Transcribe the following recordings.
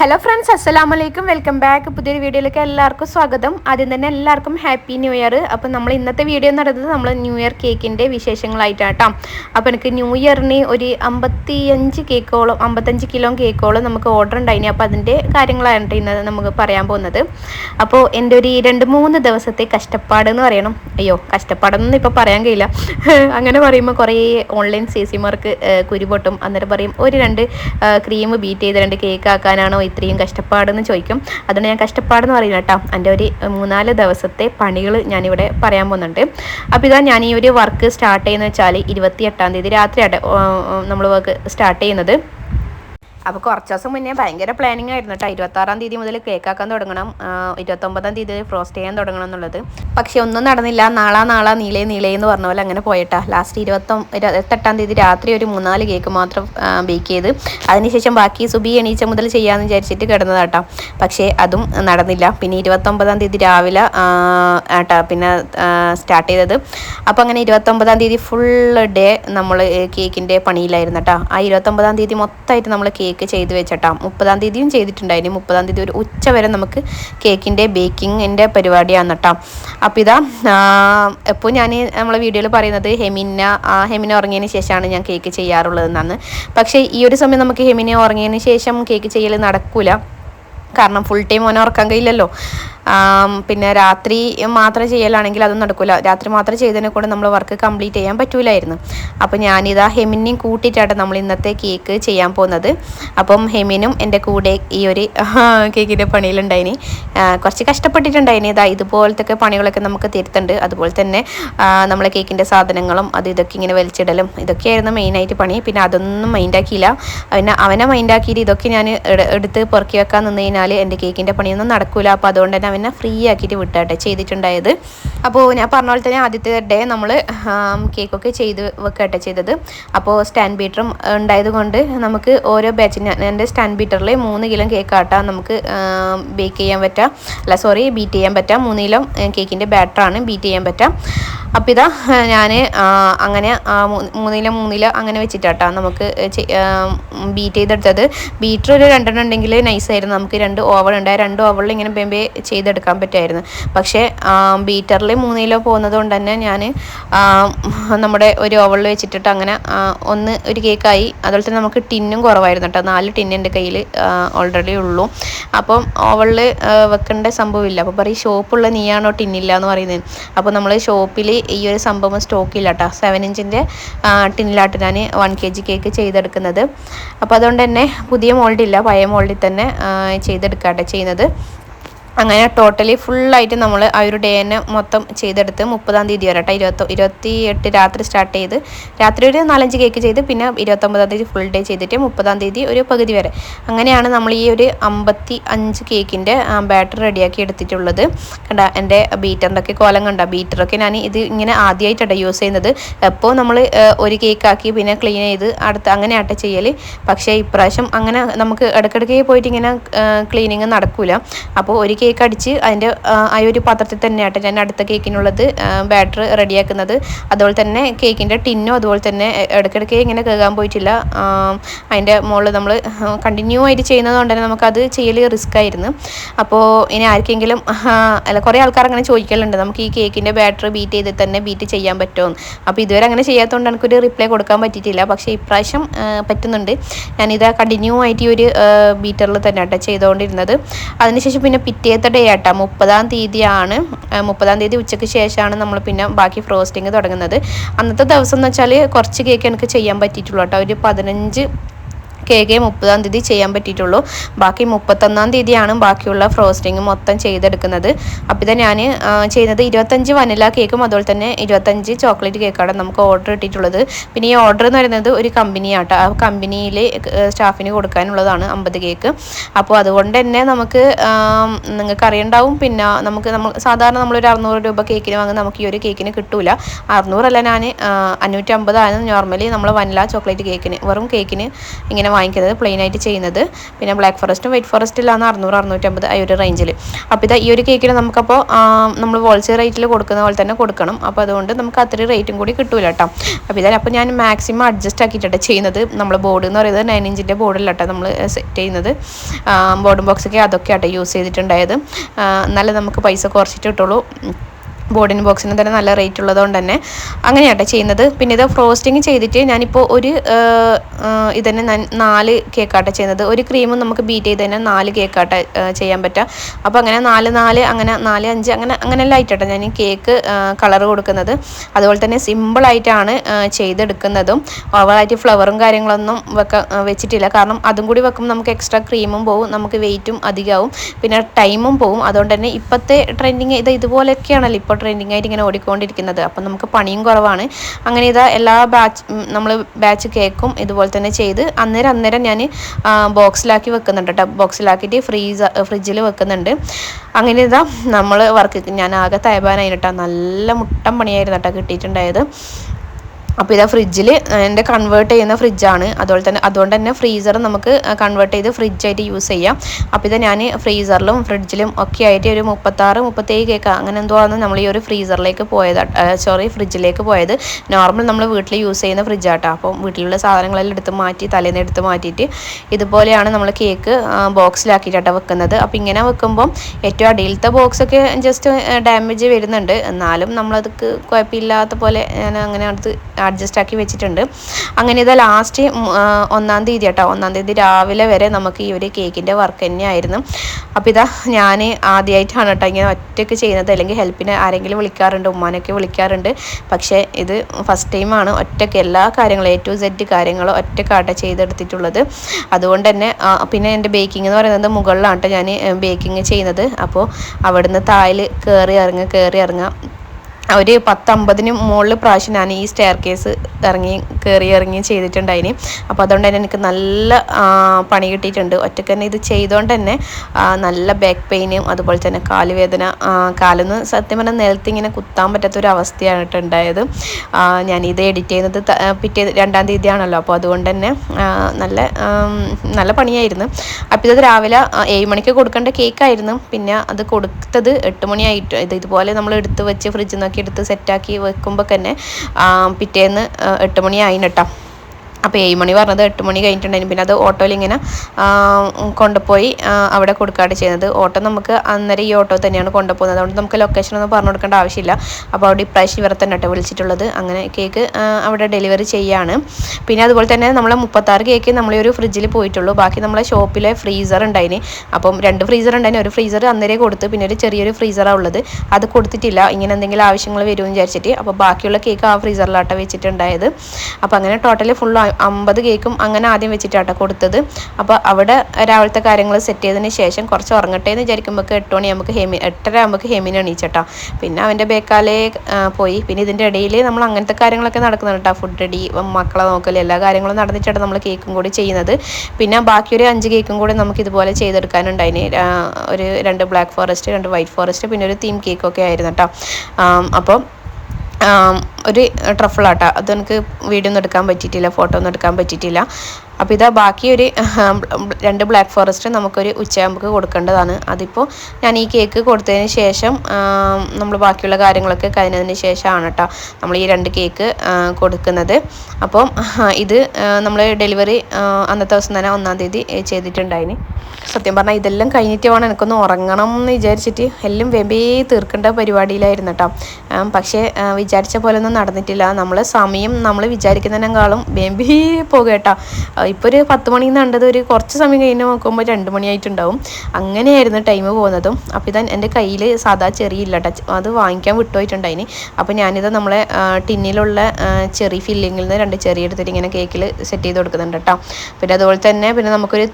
Hello friends അസ്സലാമു അലൈക്കും welcome back പുതിയൊരു വീഡിയോയിലേക്ക് എല്ലാവർക്കും സ്വാഗതം. ആദ്യം തന്നെ എല്ലാവർക്കും ഹാപ്പി ന്യൂ ഇയർ അപ്പോൾ നമ്മൾ ഇന്നത്തെ വീഡിയോ എന്ന് പറയുന്നത് നമ്മൾ ന്യൂ ഇയർ കേക്കിന്റെ വിശേഷങ്ങളായിട്ടാണ് കേട്ടോ അപ്പോൾ എനിക്ക് ന്യൂ ഇയറിന് ഒരു അമ്പത്തിയഞ്ച് കേക്കോളം അമ്പത്തഞ്ച് കിലോ കേക്കോളം നമുക്ക് ഓർഡർ ഉണ്ടായിനി. അപ്പോൾ അതിന്റെ കാര്യങ്ങളാണ് ഇന്ന് നമുക്ക് പറയാൻ പോകുന്നത്. അപ്പോൾ എന്റെ ഒരു രണ്ട് മൂന്ന് ദിവസത്തെ കഷ്ടപ്പാട് എന്ന് പറയണം. അയ്യോ കഷ്ടപ്പാടൊന്നും ഇപ്പോൾ പറയാൻ കഴിയില്ല. അങ്ങനെ പറയുമ്പോൾ കുറേ ഓൺലൈൻ സി സിമാർക്ക് കുരുപൊട്ടും. അന്നേരം പറയും ഒരു രണ്ട് ക്രീം ബീറ്റ് ചെയ്ത് രണ്ട് കേക്ക് ആക്കാനാണോ ഇത്രയും കഷ്ടപ്പാടെന്ന് ചോദിക്കും. അതുകൊണ്ട് ഞാൻ കഷ്ടപ്പാടെന്ന് പറയുന്നത് കേട്ടോ. എന്റെ ഒരു മൂന്നാൽ ദിവസത്തെ പണികൾ ഞാനിവിടെ പറയാൻ പോകുന്നുണ്ട്. അപ്പോൾ ഇതാ ഞാൻ ഈ ഒരു വർക്ക് സ്റ്റാർട്ട് ചെയ്യുന്നത് വെച്ചാൽ ഇരുപത്തി എട്ടാം തീയതി രാത്രിയാട്ടെ നമ്മൾ വർക്ക് സ്റ്റാർട്ട് ചെയ്യുന്നത്. അപ്പോൾ കുറച്ച് ദിവസം മുന്നേ ഭയങ്കര പ്ലാനിങ് ആയിരുന്നു കേട്ടോ ഇരുപത്താറാം തീയതി മുതൽ കേക്കാക്കാൻ തുടങ്ങണം. ഇരുപത്തൊമ്പതാം തീയതി ഫ്രോസ്റ്റ് ചെയ്യാൻ തുടങ്ങണം എന്നുള്ളത്. പക്ഷേ ഒന്നും നടന്നില്ല. നാളെ നാളെ നീളേ നീളേ എന്ന് പറഞ്ഞ പോലെ അങ്ങനെ പോയിട്ടാ. ലാസ്റ്റ് ഇരുപത്തൊ ഇരുപത്തെട്ടാം തീയതി രാത്രി ഒരു മൂന്നാൽ കേക്ക് മാത്രം ബേക്ക് ചെയ്ത്. അതിനുശേഷം ബാക്കി സുബി എണീച്ച മുതൽ ചെയ്യാമെന്ന് വിചാരിച്ചിട്ട് കിടന്നതാട്ടോ. പക്ഷേ അതും നടന്നില്ല. പിന്നെ ഇരുപത്തൊമ്പതാം തീയതി രാവിലെ ആട്ടാ പിന്നെ സ്റ്റാർട്ട് ചെയ്തത്. അപ്പോൾ അങ്ങനെ ഇരുപത്തൊമ്പതാം തീയതി ഫുൾ ഡേ നമ്മൾ കേക്കിന്റെ പണിയിലായിരുന്നു കേട്ടോ ആ ഇരുപത്തൊമ്പതാം തീയതി മൊത്തമായിട്ട് നമ്മൾ കേക്ക് കേക്ക് ചെയ്ത് വെച്ചിട്ടാ. മുപ്പതാം തീയതിയും ചെയ്തിട്ടുണ്ടായിരുന്നു മുപ്പതാം തീയതി ഒരു ഉച്ച വരെ നമുക്ക് കേക്കിന്റെ ബേക്കിങ്ങിന്റെ പരിപാടിയാണ് കേട്ടോ അപ്പോൾ ഇതാ എപ്പോൾ ഞാൻ നമ്മളെ വീഡിയോയിൽ പറയുന്നത് ഹെമിന ഹെമിന ഉറങ്ങിയതിന് ശേഷമാണ് ഞാൻ കേക്ക് ചെയ്യാറുള്ളതെന്നാണ്. പക്ഷേ ഈ ഒരു സമയം നമുക്ക് ഹെമിനെ ഉറങ്ങിയതിന് ശേഷം കേക്ക് ചെയ്യൽ നടക്കൂല. കാരണം ഫുൾ ടൈം ഓനെ ഉറക്കാൻ കഴിയില്ലല്ലോ. പിന്നെ രാത്രി മാത്രം ചെയ്യലാണെങ്കിൽ അതൊന്നും നടക്കില്ല രാത്രി മാത്രം ചെയ്തതിനെ കൊണ്ട് നമ്മൾ വർക്ക് കംപ്ലീറ്റ് ചെയ്യാൻ പറ്റൂലായിരുന്നു. അപ്പോൾ ഞാനിതാ ഹെമിനെയും കൂട്ടിയിട്ടാണ് നമ്മൾ ഇന്നത്തെ കേക്ക് ചെയ്യാൻ പോകുന്നത്. അപ്പം ഹെമിനും എന്റെ കൂടെ ഈ ഒരു കേക്കിന്റെ പണിയിലുണ്ടായിനി. കുറച്ച് കഷ്ടപ്പെട്ടിട്ടുണ്ടായിനി. ഇതാ ഇതുപോലത്തെ പണികളൊക്കെ നമുക്ക് തിരുത്തുണ്ട് അതുപോലെ തന്നെ നമ്മളെ കേക്കിന്റെ സാധനങ്ങളും അത് ഇതൊക്കെ ഇങ്ങനെ വലിച്ചിടലും ഇതൊക്കെയായിരുന്നു മെയിനായിട്ട് പണി. പിന്നെ അതൊന്നും മൈൻഡാക്കിയില്ല പിന്നെ അവനെ മൈൻഡാക്കിയിട്ട് ഇതൊക്കെ ഞാൻ എടുത്ത് പുറക്കി വെക്കാൻ നിന്ന് എന്റെ കേക്കിന്റെ പണിയൊന്നും നടക്കില്ല അപ്പോൾ അതുകൊണ്ട് തന്നെ അവനെ ഫ്രീ ആക്കിയിട്ട് വിട്ടാട്ടെ ചെയ്തിട്ടുണ്ടായത്. അപ്പോൾ ഞാൻ പറഞ്ഞ പോലെ തന്നെ ആദ്യത്തെ ഡേ നമ്മൾ കേക്കൊക്കെ ചെയ്ത് വെക്കട്ടെ ചെയ്തത്. അപ്പോൾ സ്റ്റാൻഡ് ബീറ്ററും ഉണ്ടായത് കൊണ്ട് നമുക്ക് ഓരോ ബാച്ചിന് എന്റെ സ്റ്റാൻഡ് ബീറ്ററിൽ മൂന്ന് കിലോ കേക്ക് ആട്ടാം നമുക്ക് ബേക്ക് ചെയ്യാൻ പറ്റാം. അല്ല സോറി ബീറ്റ് ചെയ്യാൻ പറ്റാം. മൂന്ന് കിലോ കേക്കിന്റെ ബാറ്ററാണ് ബീറ്റ് ചെയ്യാൻ പറ്റാം. അപ്പോൾ ഇതാ ഞാൻ അങ്ങനെ മൂന്നില മൂന്നില അങ്ങനെ വെച്ചിട്ടാട്ടോ നമുക്ക് ബീറ്റ് ചെയ്തെടുത്തത്. ബീറ്റർ ഒരു രണ്ടെണ്ണം ഉണ്ടെങ്കിൽ നൈസായിരുന്നു നമുക്ക് രണ്ട് ഓവൺ ഉണ്ടായ രണ്ട് ഓവറിൽ ഇങ്ങനെ ബെമ്പേ ചെയ്തെടുക്കാൻ പറ്റുമായിരുന്നു. പക്ഷേ ബീറ്ററിൽ മൂന്നിലോ പോകുന്നത് കൊണ്ട് തന്നെ ഞാൻ നമ്മുടെ ഒരു ഓവറിൽ വെച്ചിട്ടിട്ട് അങ്ങനെ ഒന്ന് ഒരു കേക്കായി അതുപോലെ തന്നെ നമുക്ക് ടിന്നും കുറവായിരുന്നു കേട്ടോ. നാല് ടിൻ എന്റെ കയ്യിൽ ഓൾറെഡി ഉള്ളൂ. അപ്പം ഓവറിൽ വെക്കേണ്ട സംഭവമില്ല. അപ്പോൾ പറയും ഷോപ്പുള്ള നീയാണോ ടിന്നില്ല എന്ന് പറയുന്നത്? അപ്പോൾ നമ്മൾ ഷോപ്പിൽ ഈ ഒരു സംഭവം സ്റ്റോക്കില്ല കേട്ടോ. സെവൻ ഇഞ്ചിന്റെ ടിന്നിലാട്ട് ഞാൻ വൺ കെ ജി കേക്ക് ചെയ്തെടുക്കുന്നത്. അപ്പോൾ അതുകൊണ്ട് തന്നെ പുതിയ മോൾഡില്ല പഴയ മോൾഡിൽ തന്നെ ചെയ്തെടുക്കാട്ടെ ചെയ്യുന്നത്. അങ്ങനെ ടോട്ടലി ഫുള്ളായിട്ട് നമ്മൾ ആ ഒരു ഡേ തന്നെ മൊത്തം ചെയ്തെടുത്ത് മുപ്പതാം തീയതി വരെ കേട്ടോ ഇരുപത്തി ഇരുപത്തി എട്ട് രാത്രി സ്റ്റാർട്ട് ചെയ്ത് രാത്രി ഒരു നാലഞ്ച് കേക്ക് ചെയ്ത് പിന്നെ ഇരുപത്തൊമ്പതാം തീയതി ഫുൾ ഡേ ചെയ്തിട്ട് മുപ്പതാം തീയതി ഒരു പകുതി വരെ. അങ്ങനെയാണ് നമ്മൾ ഈ ഒരു അമ്പത്തി അഞ്ച് കേക്കിന്റെ ബാറ്റർ റെഡിയാക്കി എടുത്തിട്ടുള്ളത്. കണ്ട എന്റെ ബീറ്ററിന്റെ ഒക്കെ കോലം കണ്ട? ബീറ്ററൊക്കെ ഞാൻ ഇത് ഇങ്ങനെ ആദ്യമായിട്ടാണ് യൂസ് ചെയ്യുന്നത്. എപ്പോൾ നമ്മൾ ഒരു കേക്കാക്കി പിന്നെ ക്ലീൻ ചെയ്ത് അടുത്ത് അങ്ങനെ ആട്ടെ ചെയ്യൽ പക്ഷേ ഇപ്രാവശ്യം അങ്ങനെ നമുക്ക് ഇടയ്ക്കിടയ്ക്ക് പോയിട്ട് ഇങ്ങനെ ക്ലീനിങ് നടക്കില്ല അപ്പോൾ ഒരു കേക്ക് അടിച്ച് അതിന്റെ ആ ഒരു പാത്രത്തിൽ തന്നെയാട്ടെ ഞാൻ അടുത്ത കേക്കിനുള്ളത് ബാറ്റർ റെഡിയാക്കുന്നത് അതുപോലെ തന്നെ കേക്കിന്റെ ടിന്നും അതുപോലെ തന്നെ ഇടയ്ക്കിടയ്ക്ക് ഇങ്ങനെ കേൾക്കാൻ പോയിട്ടില്ല. അതിന്റെ മുകളിൽ നമ്മൾ കണ്ടിന്യൂ ആയിട്ട് ചെയ്യുന്നത് കൊണ്ട് തന്നെ നമുക്കത് ചെയ്യൽ റിസ്ക് ആയിരുന്നു. അപ്പോൾ ഇനി ആർക്കെങ്കിലും അല്ല കുറേ ആൾക്കാർ അങ്ങനെ ചോദിക്കലുണ്ട്. നമുക്ക് ഈ കേക്കിന്റെ ബാറ്റർ ബീറ്റ് ചെയ്ത് തന്നെ ബീറ്റ് ചെയ്യാൻ പറ്റുമോ? അപ്പോൾ ഇതുവരെ അങ്ങനെ ചെയ്യാത്തതുകൊണ്ട് എനിക്കൊരു റിപ്ലൈ കൊടുക്കാൻ പറ്റിയിട്ടില്ല. പക്ഷേ ഇപ്രാവശ്യം പറ്റുന്നുണ്ട്. ഞാനിത് കണ്ടിന്യൂ ആയിട്ട് ഈ ഒരു ബീറ്ററിൽ തന്നെ ആട്ടെ ചെയ്തുകൊണ്ടിരുന്നത്. അതിനുശേഷം പിന്നെ പിറ്റേ പിറ്റേത്തെ ഡേ ആട്ടോ. മുപ്പതാം തീയതിയാണ്. മുപ്പതാം തീയതി ഉച്ചയ്ക്ക് ശേഷമാണ് നമ്മൾ പിന്നെ ബാക്കി ഫ്രോസ്റ്റിങ് തുടങ്ങുന്നത്. അന്നത്തെ ദിവസം എന്ന് വെച്ചാൽ കുറച്ച് കേക്ക് എനിക്ക് ചെയ്യാൻ പറ്റിയിട്ടുള്ളൂ കേട്ടോ. ഒരു പതിനഞ്ച് കേക്ക് മുപ്പതാം തീയതി ചെയ്യാൻ പറ്റിയിട്ടുള്ളൂ. ബാക്കി മുപ്പത്തൊന്നാം തീയതിയാണ് ബാക്കിയുള്ള ഫ്രോസ്റ്റിങ് മൊത്തം ചെയ്തെടുക്കുന്നത്. അപ്പോൾ ഇത് ഞാൻ ചെയ്യുന്നത് ഇരുപത്തഞ്ച് വനില കേക്കും അതുപോലെ തന്നെ ഇരുപത്തഞ്ച് ചോക്ലേറ്റ് കേക്കാണ് നമുക്ക് ഓർഡർ ഇട്ടിട്ടുള്ളത്. പിന്നെ ഈ ഓർഡർ എന്ന് പറയുന്നത് ഒരു കമ്പനിയാട്ടോ ആ കമ്പനിയിൽ സ്റ്റാഫിന് കൊടുക്കാനുള്ളതാണ് അമ്പത് കേക്ക് അപ്പോൾ അതുകൊണ്ട് തന്നെ നമുക്ക് നിങ്ങൾക്ക് അറിയണ്ടാവും. പിന്നെ നമുക്ക് നമ്മൾ സാധാരണ നമ്മളൊരു അറുന്നൂറ് രൂപ കേക്കിന് വാങ്ങുന്ന നമുക്ക് ഈ ഒരു കേക്കിന് കിട്ടൂല. അറുന്നൂറല്ല ഞാൻ അഞ്ഞൂറ്റമ്പതാണ് നോർമലി നമ്മൾ വനില ചോക്ലേറ്റ് കേക്കിന് വെറും കേക്കിന് ഇങ്ങനെ വാങ്ങിക്കുന്നത് പ്ലെയിൻ ആയിട്ട് ചെയ്യുന്നത്. പിന്നെ ബ്ലാക്ക് ഫോറസ്റ്റും വൈറ്റ് ഫോറസ്റ്റിലാണ് അറുന്നൂറ് അറുന്നൂറ്റമ്പത് ആ ഒരു റേഞ്ചിൽ അപ്പോൾ ഇത് ഈ ഒരു കേക്കിന് നമുക്കപ്പോൾ നമ്മൾ ഹോൾസെയിൽ റേറ്റിൽ കൊടുക്കുന്ന പോലെ തന്നെ കൊടുക്കണം. അപ്പോൾ അതുകൊണ്ട് നമുക്ക് അത്രയും റേറ്റും കൂടി കിട്ടൂല കേട്ടോ അപ്പോൾ ഇതായാലും അപ്പോൾ ഞാൻ മാക്സിമം അഡ്ജസ്റ്റ് ആക്കിയിട്ടാണ് ചെയ്യുന്നത്. നമ്മൾ ബോർഡ് എന്ന് പറയുന്നത് നയൻ ഇഞ്ചിന്റെ ബോർഡിലട്ടോ നമ്മൾ സെറ്റ് ചെയ്യുന്നത്. ബോർഡും ബോക്സൊക്കെ അതൊക്കെ ആട്ടോ യൂസ് ചെയ്തിട്ടുണ്ടായത്. എന്നാലേ നമുക്ക് പൈസ കുറച്ചിട്ട് കിട്ടുള്ളൂ ബോർഡിന് ബോക്സിന് തന്നെ നല്ല റേറ്റ് ഉള്ളതുകൊണ്ട് തന്നെ അങ്ങനെയാട്ടെ ചെയ്യുന്നത്. പിന്നെ ഇത് ഫ്രോസ്റ്റിങ് ചെയ്തിട്ട് ഞാനിപ്പോൾ ഒരു ഇതന്നെ ഞാൻ നാല് കേക്കാട്ടെ ചെയ്യുന്നത്. ഒരു ക്രീമും നമുക്ക് ബീറ്റ് ചെയ്ത് തന്നെ നാല് കേക്കാട്ടെ ചെയ്യാൻ പറ്റുക. അപ്പോൾ അങ്ങനെ നാല് നാല് അങ്ങനെ നാല് അഞ്ച് അങ്ങനെ അങ്ങനെ ആയിട്ടാട്ടെ ഞാൻ കേക്ക് കളർ കൊടുക്കുന്നത്. അതുപോലെ തന്നെ സിമ്പിളായിട്ടാണ് ചെയ്തെടുക്കുന്നതും. ഓവറായിട്ട് ഫ്ലവറും കാര്യങ്ങളൊന്നും വെക്ക വെച്ചിട്ടില്ല. കാരണം അതും കൂടി വെക്കുമ്പോൾ നമുക്ക് എക്സ്ട്രാ ക്രീമും പോവും നമുക്ക് വെയിറ്റും അധികമാവും പിന്നെ ടൈമും പോവും. അതുകൊണ്ട് തന്നെ ഇപ്പോഴത്തെ ട്രെൻഡിങ് ഇത് ഇതുപോലെയൊക്കെയാണല്ലോ ഇപ്പോൾ ട്രെൻഡിങ് ആയിട്ട് ഇങ്ങനെ ഓടിക്കൊണ്ടിരിക്കുന്നത്. അപ്പം നമുക്ക് പണിയും കുറവാണ്. അങ്ങനെ ഇതാ എല്ലാ ബാച്ച് നമ്മൾ ബാച്ച് കേക്കും ഇതുപോലെ തന്നെ ചെയ്ത് അന്നേരം അന്നേരം ഞാൻ ബോക്സിലാക്കി വെക്കുന്നുണ്ട് കേട്ടോ ബോക്സിലാക്കിയിട്ട് ഫ്രീസ് ഫ്രിഡ്ജിൽ വെക്കുന്നുണ്ട്. അങ്ങനെ ഇതാ നമ്മൾ വർക്ക് ഞാൻ ആകെ തയ്യാറായിട്ടാ നല്ല മുട്ടം പണിയായിരുന്നു കേട്ടോ കിട്ടിയിട്ടുണ്ടായത്. അപ്പോൾ ഇതാ ഫ്രിഡ്ജിൽ എന്റെ കൺവേർട്ട് ചെയ്യുന്ന ഫ്രിഡ്ജാണ് അതുപോലെ തന്നെ അതുകൊണ്ട് തന്നെ ഫ്രീസർ നമുക്ക് കൺവേർട്ട് ചെയ്ത് ഫ്രിഡ്ജായിട്ട് യൂസ് ചെയ്യാം. അപ്പോൾ ഇതാ ഞാൻ ഫ്രീസറിലും ഫ്രിഡ്ജിലും ഒക്കെ ആയിട്ട് ഒരു മുപ്പത്താറ് മുപ്പത്തേഴ് കേക്ക് അങ്ങനെ എന്തോ ആണ് നമ്മൾ ഈ ഒരു ഫ്രീസറിലേക്ക് പോയത് സോറി ഫ്രിഡ്ജിലേക്ക് പോയത്. നോർമൽ നമ്മൾ വീട്ടിൽ യൂസ് ചെയ്യുന്ന ഫ്രിഡ്ജാട്ടോ അപ്പോൾ വീട്ടിലുള്ള സാധനങ്ങളെല്ലാം എടുത്ത് മാറ്റി തലേന്ന് എടുത്ത് മാറ്റിയിട്ട് ഇതുപോലെയാണ് നമ്മൾ കേക്ക് ബോക്സിലാക്കിയിട്ടാണ് വെക്കുന്നത്. അപ്പോൾ ഇങ്ങനെ വെക്കുമ്പം ഏറ്റവും അടിയിലത്തെ ബോക്സൊക്കെ ജസ്റ്റ് ഡാമേജ് വരുന്നുണ്ട്. എന്നാലും നമ്മളതൊക്കെ കുഴപ്പമില്ലാത്ത പോലെ ഞാൻ അങ്ങനെ അടുത്ത് അഡ്ജസ്റ്റ് ആക്കി വെച്ചിട്ടുണ്ട്. അങ്ങനെ ഇത് ലാസ്റ്റ് ഒന്നാം തീയതി കേട്ടോ ഒന്നാം തീയതി രാവിലെ വരെ നമുക്ക് ഈ ഒരു കേക്കിന്റെ വർക്ക് തന്നെയായിരുന്നു. അപ്പോൾ ഇതാ ഞാൻ ആദ്യമായിട്ടാണ് കേട്ടോ ഇങ്ങനെ ഒറ്റയ്ക്ക് ചെയ്യുന്നത്. അല്ലെങ്കിൽ ഹെൽപ്പിന് ആരെങ്കിലും വിളിക്കാറുണ്ട് ഉമ്മാനൊക്കെ വിളിക്കാറുണ്ട്. പക്ഷേ ഇത് ഫസ്റ്റ് ടൈമാണ് ഒറ്റയ്ക്ക് എല്ലാ കാര്യങ്ങളും എ ടു സെഡ് കാര്യങ്ങളും ഒറ്റക്കാട്ട ചെയ്തെടുത്തിട്ടുള്ളത്. അതുകൊണ്ട് തന്നെ പിന്നെ എന്റെ ബേക്കിംഗ് എന്ന് പറയുന്നത് മുകളിലാണ് കേട്ടോ ഞാൻ ബേക്കിംഗ് ചെയ്യുന്നത്. അപ്പോൾ അവിടുന്ന് തായിൽ കയറി ഇറങ്ങുക കയറി ഇറങ്ങുക ഒരു പത്തമ്പതിന് മുകളിൽ പ്രാവശ്യം ഞാൻ ഈ സ്റ്റെയർ കേസ് ഇറങ്ങി കയറി ഇറങ്ങി ചെയ്തിട്ടുണ്ടായിന്. അപ്പോൾ അതുകൊണ്ട് തന്നെ എനിക്ക് നല്ല പണി കിട്ടിയിട്ടുണ്ട്. ഒറ്റയ്ക്ക് തന്നെ ഇത് ചെയ്തുകൊണ്ട് തന്നെ നല്ല ബാക്ക് പെയിനും അതുപോലെ തന്നെ കാലുവേദന കാലൊന്ന് സത്യം പറഞ്ഞാൽ നിലത്ത് ഇങ്ങനെ കുത്താൻ പറ്റാത്തൊരു അവസ്ഥയാണ് കേട്ടോ ഉണ്ടായത്. ഞാൻ ഇത് എഡിറ്റ് ചെയ്യുന്നത് പിറ്റേ രണ്ടാം തീയതിയാണല്ലോ. അപ്പോൾ അതുകൊണ്ട് തന്നെ നല്ല നല്ല പണിയായിരുന്നു. അപ്പോൾ ഇത് രാവിലെ ഏഴ് മണിക്ക് കൊടുക്കേണ്ട കേക്കായിരുന്നു പിന്നെ അത് കൊടുത്തത് എട്ട് മണിയായിട്ട്. ഇത് ഇതുപോലെ നമ്മൾ എടുത്ത് വെച്ച് ഫ്രിഡ്ജിൽ നിന്നൊക്കെ എടുത്ത് സെറ്റാക്കി വെക്കുമ്പോൾ തന്നെ പിറ്റേന്ന് എട്ട് മണിയായിന് അപ്പോൾ ഏഴ് മണി പറഞ്ഞത് എട്ട് മണി കഴിഞ്ഞിട്ടുണ്ടായിരുന്നു. പിന്നെ അത് ഓട്ടോയിൽ ഇങ്ങനെ കൊണ്ടുപോയി അവിടെ കൊടുക്കാണ് ചെയ്യുന്നത്. ഓട്ടോ നമുക്ക് അന്നേരം ഈ ഓട്ടോ തന്നെയാണ് കൊണ്ടുപോകുന്നത്. അതുകൊണ്ട് നമുക്ക് ലൊക്കേഷൻ ഒന്നും പറഞ്ഞു കൊടുക്കേണ്ട ആവശ്യമില്ല. അപ്പോൾ അവിടെ ഇപ്രാവശ്യം ഇവരെ തന്നെ കേട്ടോ വിളിച്ചിട്ടുള്ളത്. അങ്ങനെ കേക്ക് അവിടെ ഡെലിവറി ചെയ്യാണ്. പിന്നെ അതുപോലെ തന്നെ നമ്മൾ മുപ്പത്താറ് കേക്ക് നമ്മൾ ഒരു ഫ്രിഡ്ജിൽ പോയിട്ടുള്ളൂ. ബാക്കി നമ്മളെ ഷോപ്പിലെ ഫ്രീസർ ഉണ്ടായിന്. അപ്പം രണ്ട് ഫ്രീസർ ഉണ്ടായിന്. ഒരു ഫ്രീസർ അന്നേരം കൊടുത്ത് പിന്നെ ഒരു ചെറിയൊരു ഫ്രീസറാണ് ഉള്ളത്. അത് കൊടുത്തിട്ടില്ല. ഇങ്ങനെ എന്തെങ്കിലും ആവശ്യങ്ങൾ വരുമെന്ന് വിചാരിച്ചിട്ട്. അപ്പോൾ ബാക്കിയുള്ള കേക്ക് ആ ഫ്രീസറിലാട്ടോ വെച്ചിട്ടുണ്ടായത്. അപ്പോൾ അങ്ങനെ ടോട്ടലി ഫുൾ അമ്പത് കേക്കും അങ്ങനെ ആദ്യം വെച്ചിട്ടാട്ടോ കൊടുത്തത്. അപ്പോൾ അവിടെ രാവിലത്തെ കാര്യങ്ങൾ സെറ്റ് ചെയ്തതിന് ശേഷം കുറച്ച് ഉറങ്ങട്ടെ എന്ന് വിചാരിക്കുമ്പോൾ എട്ട് മണി നമുക്ക് ഹെമി എട്ടര ആകുമ്പോൾ ഹെമിന് എണീച്ചട്ടോ. പിന്നെ അവന്റെ ബേക്കാലേ പോയി. പിന്നെ ഇതിന്റെ ഇടയിൽ നമ്മൾ അങ്ങനത്തെ കാര്യങ്ങളൊക്കെ നടക്കുന്നുണ്ട് കേട്ടോ ഫുഡ് റെഡി മക്കളെ നോക്കൽ എല്ലാ കാര്യങ്ങളും നടന്നിട്ടാണ് നമ്മൾ കേക്കും കൂടി ചെയ്യുന്നത്. പിന്നെ ബാക്കിയൊരു അഞ്ച് കേക്കും കൂടി നമുക്ക് ഇതുപോലെ ചെയ്തെടുക്കാനുണ്ടായിന് ഒരു രണ്ട് ബ്ലാക്ക് ഫോറസ്റ്റ് രണ്ട് വൈറ്റ് ഫോറസ്റ്റ് പിന്നെ ഒരു തീം കേക്കൊക്കെ ആയിരുന്നു കേട്ടോ അപ്പം ഒരു ട്രഫിളാട്ടോ. അത് എനിക്ക് വീഡിയോ ഒന്നും എടുക്കാൻ പറ്റിയിട്ടില്ല ഫോട്ടോ ഒന്നും എടുക്കാൻ പറ്റിയിട്ടില്ല. അപ്പോൾ ഇതാ ബാക്കി ഒരു രണ്ട് ബ്ലാക്ക് ഫോറസ്റ്റ് നമുക്കൊരു ഉച്ചയാകുമ്പോൾ കൊടുക്കേണ്ടതാണ്. അതിപ്പോൾ ഞാൻ ഈ കേക്ക് കൊടുത്തതിന് ശേഷം നമ്മൾ ബാക്കിയുള്ള കാര്യങ്ങളൊക്കെ കഴിഞ്ഞതിന് ശേഷമാണ് കേട്ടോ നമ്മൾ ഈ രണ്ട് കേക്ക് കൊടുക്കുന്നത്. അപ്പം ഇത് നമ്മൾ ഡെലിവറി അന്നത്തെ ദിവസം തന്നെ ഒന്നാം തീയതി ചെയ്തിട്ടുണ്ടായിന്. സത്യം പറഞ്ഞാൽ ഇതെല്ലാം കഴിഞ്ഞിട്ട് വേണം എനിക്കൊന്ന് ഉറങ്ങണം എന്ന് വിചാരിച്ചിട്ട് എല്ലാം വെമ്പേ തീർക്കേണ്ട പരിപാടിയിലായിരുന്നു കേട്ടോ പക്ഷേ വിചാരിച്ച പോലെ ഒന്നും നടന്നിട്ടില്ല. നമ്മൾ സമയം നമ്മൾ വിചാരിക്കുന്നതിനേക്കാളും വെമ്പേ പോകുക കേട്ടോ ഇപ്പോൾ ഒരു പത്ത് മണി കണ്ടത് ഒരു കുറച്ച് സമയം കഴിഞ്ഞ് നോക്കുമ്പോൾ രണ്ട് മണിയായിട്ടുണ്ടാവും. അങ്ങനെയായിരുന്നു ടൈം പോകുന്നതും. അപ്പോൾ ഇതാ എന്റെ കയ്യിൽ സാധാ ചെറിയില്ല ടച്ച് അത് വാങ്ങിക്കാൻ വിട്ടുപോയിട്ടുണ്ടായിന്. അപ്പോൾ ഞാനിത് നമ്മളെ ടിന്നിലുള്ള ചെറിയ ചെറി ഫില്ലിങ്ങിൽ നിന്ന് രണ്ട് ചെറിയ എടുത്തിട്ട് ഇങ്ങനെ കേക്കിൽ സെറ്റ് ചെയ്ത് കൊടുക്കുന്നുണ്ട് കേട്ടോ പിന്നെ അതുപോലെ തന്നെ പിന്നെ നമുക്കൊരു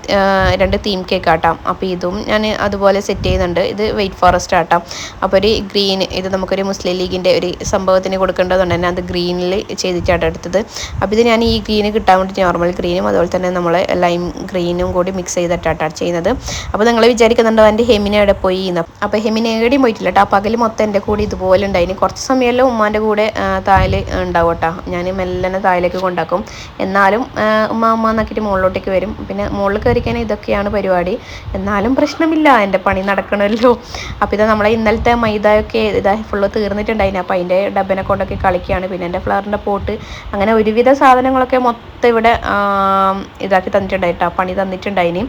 രണ്ട് തീം കേക്ക് ആട്ടാം. അപ്പോൾ ഇതും ഞാൻ അതുപോലെ സെറ്റ് ചെയ്യുന്നുണ്ട്. ഇത് വെയിറ്റ് ഫോറസ്റ്റ് ആട്ടാം. അപ്പോൾ ഒരു ഗ്രീൻ ഇത് നമുക്കൊരു മുസ്ലിം ലീഗിന്റെ ഒരു സംഭവത്തിന് കൊടുക്കേണ്ടതുകൊണ്ട് തന്നെ അത് ഗ്രീനിൽ ചെയ്തിട്ടാണ് എടുത്തത്. അപ്പോൾ ഇത് ഞാൻ ഈ ഗ്രീന് കിട്ടാൻ വേണ്ടി നോർമൽ ഗ്രീനും അതുപോലെ അതുപോലെ തന്നെ നമ്മൾ ലൈം ഗ്രീനും കൂടി മിക്സ് ചെയ്തിട്ടാണ് ചെയ്യുന്നത്. അപ്പോൾ നിങ്ങൾ വിചാരിക്കുന്നുണ്ടോ എന്റെ ഹെമിന എവിടെ പോയി എന്ന്? അപ്പോൾ ഹെമിന എവിടെയും പോയിട്ടില്ല കേട്ടോ പകൽ മൊത്തം എന്റെ കൂടെ ഇതുപോലെ ഉണ്ടായിന് കുറച്ച് സമയമല്ലോ ഉമ്മാന്റെ കൂടെ തായൽ ഉണ്ടാവും കേട്ടോ ഞാൻ മെല്ലനെ തായലേക്ക് കൊണ്ടാക്കും. എന്നാലും ഉമ്മ ഉമ്മ എന്നാക്കിയിട്ട് മുകളിലോട്ടേക്ക് വരും. പിന്നെ മുകളിൽ കയറിക്കാൻ ഇതൊക്കെയാണ് പരിപാടി. എന്നാലും പ്രശ്നമില്ല. എന്റെ പണി നടക്കണമല്ലോ. അപ്പോൾ ഇത് നമ്മളെ ഇന്നലത്തെ മൈദയൊക്കെ ഇതാ ഫുള്ള് തീർന്നിട്ടുണ്ടായിന്. അപ്പോൾ അതിന്റെ ഡബനെ കൊണ്ടൊക്കെ കളിക്കുകയാണ്. പിന്നെ എന്റെ ഫ്ലവറിന്റെ പോട്ട്. അങ്ങനെ ഒരുവിധ സാധനങ്ങളൊക്കെ മൊത്തം ഇവിടെ ഇതാക്കി തന്നിട്ടുണ്ടായിട്ടാ പണി തന്നിട്ടുണ്ടായിന്.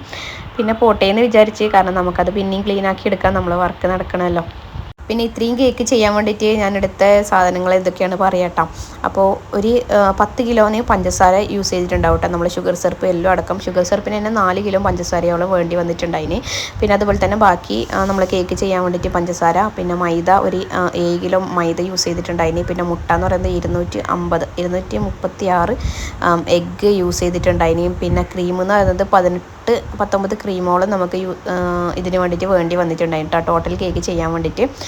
പിന്നെ പോട്ടേന്ന് വിചാരിച്ച് കാരണം നമുക്കത് പിന്നെയും ക്ലീൻ ആക്കി എടുക്കാൻ നമ്മൾ വർക്ക് നടക്കണമല്ലോ പിന്നെ ഇത്രയും കേക്ക് ചെയ്യാൻ വേണ്ടിയിട്ട് ഞാൻ എടുത്ത സാധനങ്ങൾ എന്തൊക്കെയാണ് പറയട്ടോ. അപ്പോൾ ഒരു പത്ത് കിലോന് പഞ്ചസാര യൂസ് ചെയ്തിട്ടുണ്ടാവും കേട്ടോ നമ്മൾ ഷുഗർ സിറപ്പ് എല്ലാം അടക്കം. ഷുഗർ സിറപ്പിന് തന്നെ നാല് കിലോ പഞ്ചസാരയോളം വേണ്ടി വന്നിട്ടുണ്ടായിന്. പിന്നെ അതുപോലെ തന്നെ ബാക്കി നമ്മൾ കേക്ക് ചെയ്യാൻ വേണ്ടിയിട്ട് പഞ്ചസാര പിന്നെ മൈദ ഒരു ഏഴ് കിലോ മൈദ യൂസ് ചെയ്തിട്ടുണ്ടായിന്. പിന്നെ മുട്ട എന്ന് പറയുന്നത് ഇരുന്നൂറ്റി അമ്പത് ഇരുന്നൂറ്റി മുപ്പത്തി ആറ് എഗ്ഗ് യൂസ് ചെയ്തിട്ടുണ്ടായിന്. പിന്നെ ക്രീം എന്ന് പറയുന്നത് പതിനെട്ട് പത്തൊമ്പത് ക്രീമോളം നമുക്ക് ഇതിന് വേണ്ടിയിട്ട് വേണ്ടി വന്നിട്ടുണ്ടായിരുന്നു കേട്ടോ ടോട്ടൽ കേക്ക് ചെയ്യാൻ വേണ്ടിയിട്ട്.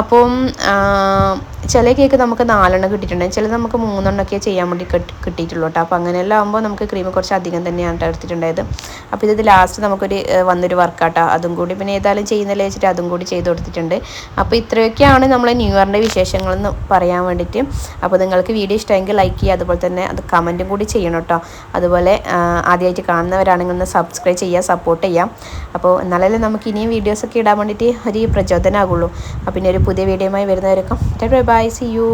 അപ്പം ചില കേക്ക് നമുക്ക് നാലെണ്ണം കിട്ടിയിട്ടുണ്ട്. ചിലത് നമുക്ക് മൂന്നെണ്ണമൊക്കെ ചെയ്യാൻ വേണ്ടി കിട്ടി കിട്ടിയിട്ടുള്ളൂ കേട്ടോ അപ്പോൾ അങ്ങനെയെല്ലാം ആകുമ്പോൾ നമുക്ക് ക്രീം കുറച്ച് അധികം തന്നെയാണ് ട്ടോ എടുത്തിട്ടുണ്ടായത്. അപ്പോൾ ഇത് ലാസ്റ്റ് നമുക്കൊരു വന്നൊരു വർക്കാട്ടോ. അതും കൂടി പിന്നെ ഏതായാലും ചെയ്യുന്നില്ല വെച്ചിട്ട് അതും കൂടി ചെയ്ത് കൊടുത്തിട്ടുണ്ട്. അപ്പോൾ ഇത്രയൊക്കെയാണ് നമ്മൾ ന്യൂ ഇയറിന്റെ വിശേഷങ്ങളെന്ന് പറയാൻ വേണ്ടിയിട്ട്. അപ്പോൾ നിങ്ങൾക്ക് വീഡിയോ ഇഷ്ടമെങ്കിൽ ലൈക്ക് ചെയ്യുക. അതുപോലെ തന്നെ അത് കമന്റും കൂടി ചെയ്യണം കേട്ടോ. അതുപോലെ ആദ്യമായിട്ട് കാണുന്നവരാണെങ്കിൽ ഒന്ന് സബ്സ്ക്രൈബ് ചെയ്യുക സപ്പോർട്ട് ചെയ്യാം അപ്പോൾ എന്നാലല്ലേ നമുക്ക് ഇനിയും വീഡിയോസൊക്കെ ഇടാൻ വേണ്ടിയിട്ട് ഒരു പ്രചോദനമാകുള്ളൂ അപ്പോൾ പിന്നെ ഒരു പുതിയ വീഡിയോയുമായി വരുന്നവരൊക്കെ. By C U